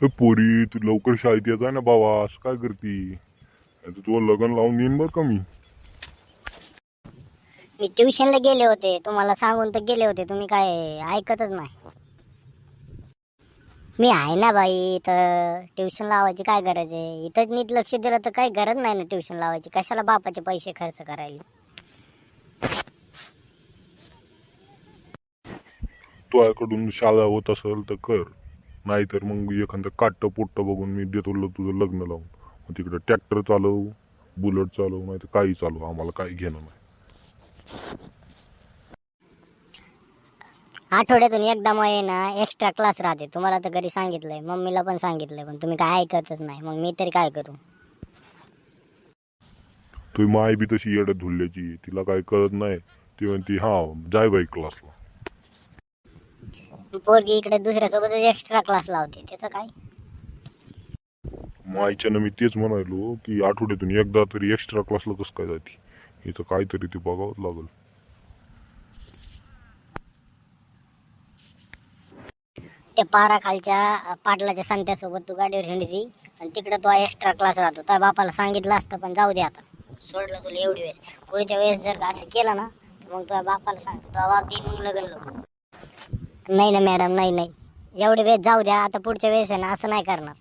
ए पोरी तू लवकर शाळेत यायचा ना बाबा असं काय करती? आता तुला लग्न लावून येईन बरं का मी. मी ट्युशनला गेले होते तुम्हाला सांगून तर गेले होते तुम्ही काय ऐकतच नाही. मी आहे ना बाई तर ट्युशन लावायची काय गरज आहे? इथंच नीट लक्ष दिलं तर काही गरज नाही ना ट्युशन लावायची कशाला बापाचे पैसे खर्च करायला? तुझ्याकडून शाळा होत असेल तर कर. नाहीतर मग एखादं काट्ट पुट्ट बघून मी देतो ल- तुझं लग्न लावून. मग तिकडे ट्रॅक्टर चालव बुलेट चालव नाही तर काही चालव आम्हाला काही घेणं नाही. आठवड्यातून एकदा मग आहे ना एक्स्ट्रा क्लास राहते. तुम्हाला तर घरी सांगितलंय मम्मीला पण सांगितलंय पण तुम्ही काय ऐकतच नाही. मग मी तरी काय करू? तुझी माय बी तशी येड्यात धुल्ल्याची तिला काय कळत नाही. ती म्हणती हा जाय बाई क्लासला पोरगी इकडे दुसऱ्यासोबत एक्स्ट्रा क्लास लावते. त्याचं काय? मायच्यानं मी तेच म्हणायलो की आठवड्यातून एकदा तरी एक्स्ट्रा क्लासला कसं काय जाते. हिचं काहीतरी ते बघावंच लागल. त्या पारा खालच्या पाटलाच्या संत्यासोबत तू गाडीवर हिंडती आणि तिकडे तो एक्स्ट्रा क्लास राहतो. त्या बापाला सांगितलं असतं पण जाऊ दे आता. सोडलं तुला एवढी वेळेस पुढच्या वेळेस जर असं केलं ना तर मग तुझ्या बापाला सांग. तुझा बाप देईन मग लग्न लावून. नाही ना मॅडम नाही नाही. एवढे वेळ जाऊ द्या आता पुढच्या वेळेस आहे ना असं नाही करणार.